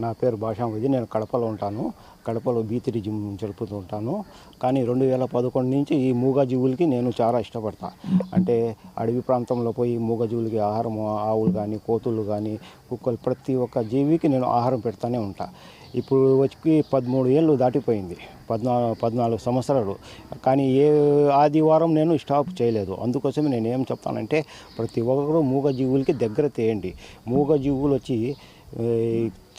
నా పేరు భాషామతి నేను కడపలో ఉంటాను. కడపలో బీతిరి జిమ్ జరుపుతూ ఉంటాను. కానీ రెండు వేల పదకొండు నుంచి ఈ మూగజీవులకి నేను చాలా ఇష్టపడతా. అంటే అడవి ప్రాంతంలో పోయి మూగజీవులకి ఆహారం ఆవులు కానీ కోతులు కానీ కుక్కలు ప్రతి ఒక్క జీవికి నేను ఆహారం పెడతానే ఉంటా. ఇప్పుడు వచ్చి పదమూడు ఏళ్ళు దాటిపోయింది. పద్నా పద్నాలుగు సంవత్సరాలు. కానీ ఏ ఆదివారం నేను స్టాప్ చేయలేదు. అందుకోసమే నేను ఏం చెప్తానంటే ప్రతి ఒక్కరు మూగజీవులకి దగ్గర తేయండి. మూగజీవులు వచ్చి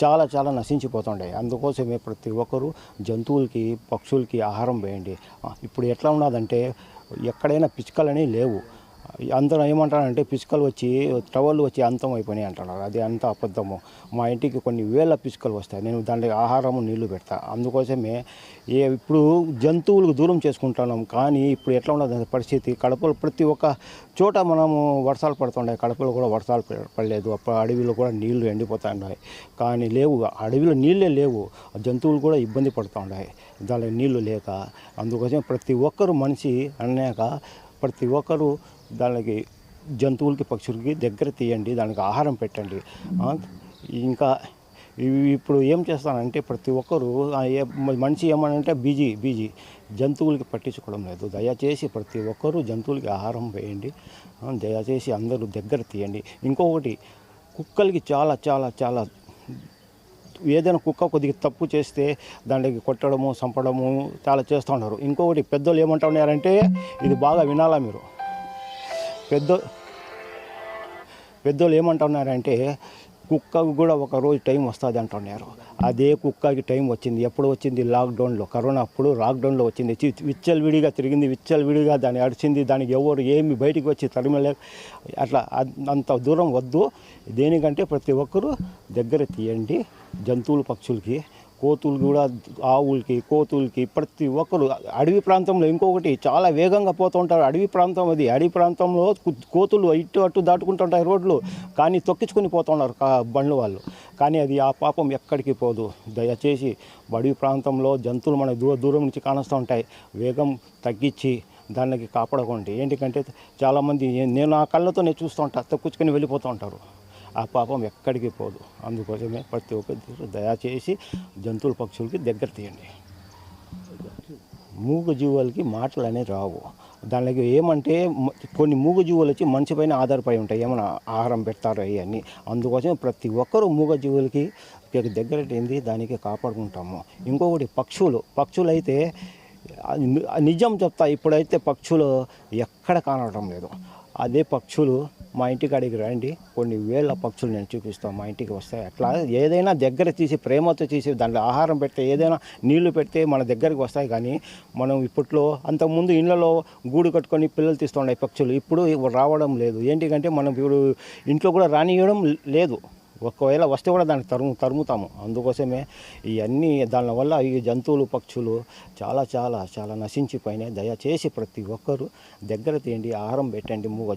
చాలా చాలా నశించిపోతుండే. అందుకోసమే ప్రతి ఒక్కరు జంతువులకి పక్షులకి ఆహారం వేయండి. ఇప్పుడు ఎట్లా ఉన్నదంటే ఎక్కడైనా పిచ్చుకలని లేవు. అందరూ ఏమంటారంటే పిచ్చుకలు వచ్చి టవల్ వచ్చి అంతం అయిపోయినాయి అంటున్నారు. అది అంత అబద్ధము. మా ఇంటికి కొన్ని వేల పిచ్చుకలు వస్తాయి. నేను దానికి ఆహారము నీళ్ళు పెడతా. అందుకోసమే ఏ ఇప్పుడు జంతువులకు దూరం చేసుకుంటున్నాం. కానీ ఇప్పుడు ఎట్లా ఉండదు పరిస్థితి. కడపలు ప్రతి ఒక్క చోట మనము వర్షాలు పడుతుండే కడపలో కూడా వర్షాలు పడలేదు. అప్పుడు అడవిలో కూడా నీళ్ళు ఎండిపోతున్నాయి కానీ లేవు. అడవిలో నీళ్ళే లేవు. జంతువులు కూడా ఇబ్బంది పడుతూ ఉన్నాయి దానికి నీళ్ళు లేక. అందుకోసం ప్రతి ఒక్కరు మనిషి అన్నాక ప్రతి ఒక్కరు దానికి జంతువులకి పక్షులకి దగ్గర తీయండి దానికి ఆహారం పెట్టండి. ఇంకా ఇప్పుడు ఏం చేస్తానంటే ప్రతి ఒక్కరూ మనిషి ఏమనంటే బీజీ బీజీ. జంతువులకి పట్టించుకోవడం లేదు. దయచేసి ప్రతి ఒక్కరూ జంతువులకి ఆహారం వేయండి. దయచేసి అందరూ దగ్గర తీయండి. ఇంకొకటి కుక్కలకి చాలా చాలా చాలా ఏదైనా కుక్క కొద్దిగా తప్పు చేస్తే దానికి కొట్టడము చంపడము చాలా చేస్తూ ఉన్నారు. ఇంకొకటి పెద్దోళ్ళు ఏమంటున్నారంటే ఇది బాగా వినాలా మీరు? పెద్ద పెద్దోళ్ళు ఏమంటున్నారంటే కుక్కకు కూడా ఒక రోజు టైం వస్తుంది అంటున్నారు అదే కుక్కకి టైం వచ్చింది. ఎప్పుడు వచ్చింది? లాక్డౌన్లో. కరోనా అప్పుడు లాక్డౌన్లో వచ్చింది. విచ్చలవిడిగా తిరిగింది. విచ్చలవిడిగా దాన్ని అడిచింది దానికి ఎవరు ఏమి బయటికి వచ్చి తరిమలే. అట్లా అంత దూరం వద్దు. దేనికంటే ప్రతి ఒక్కరూ దగ్గర తీయండి. జంతువులు పక్షులకి కోతులు కూడా ఆవులకి కోతులకి ప్రతి ఒక్కరు అడవి ప్రాంతంలో ఇంకొకటి చాలా వేగంగా పోతూ ఉంటారు. అడవి ప్రాంతం అది. అడవి ప్రాంతంలో కోతులు ఇటు అటు దాటుకుంటుంటాయి రోడ్లు కానీ తొక్కించుకొని పోతున్నారు కా బండ్లు వాళ్ళు. కానీ అది ఆ పాపం ఎక్కడికి పోదు. దయచేసి అడవి ప్రాంతంలో జంతువులు మన దూర దూరం నుంచి కానస్తూ ఉంటాయి. వేగం తగ్గించి దానికి కాపాడకండి. ఏంటికంటే చాలామంది నేను నా కళ్ళతో చూస్తూ ఉంటా తొక్కించుకొని వెళ్ళిపోతూ ఉంటారు. ఆ పాపం ఎక్కడికి పోదు. అందుకోసమే ప్రతి ఒక్కరు దయచేసి జంతువుల పక్షులకి దగ్గర తీయండి. మూగ జీవులకి మాటలు అనేవి రావు. దానికి ఏమంటే కొన్ని మూగజీవులు వచ్చి మనిషి పైన ఆధారపడి ఉంటాయి. ఏమైనా ఆహారం పెడతారు అవన్నీ అందుకోసం ప్రతి ఒక్కరూ మూగ జీవులకి దగ్గర ఏంది? దానికి కాపాడుకుంటాము. ఇంకొకటి పక్షులు. పక్షులు అయితే నిజం చెప్తా. ఇప్పుడైతే పక్షులు ఎక్కడ కానడం లేదు. అదే పక్షులు మా ఇంటికి అడిగి రండి. కొన్ని వేల పక్షులు నేను చూపిస్తాను మా ఇంటికి వస్తాయి. అట్లా ఏదైనా దగ్గర తీసి ప్రేమతో తీసి దాంట్లో ఆహారం పెడితే ఏదైనా నీళ్ళు పెడితే మన దగ్గరికి వస్తాయి. కానీ మనం ఇప్పట్లో అంతకుముందు ఇళ్ళలో గూడు కట్టుకొని పిల్లలు తీస్తుండే పక్షులు ఇప్పుడు రావడం లేదు. ఏంటికంటే మనం ఇప్పుడు ఇంట్లో కూడా రానియడం లేదు. ఒకవేళ వస్తే కూడా దాన్ని తరుము తరుముతాము. అందుకోసమే ఇవన్నీ దానివల్ల ఈ జంతువులు పక్షులు చాలా చాలా చాలా నశించిపోయినాయి. దయచేసి ప్రతి ఒక్కరూ దగ్గర తీయండి ఆహారం పెట్టండి మూగ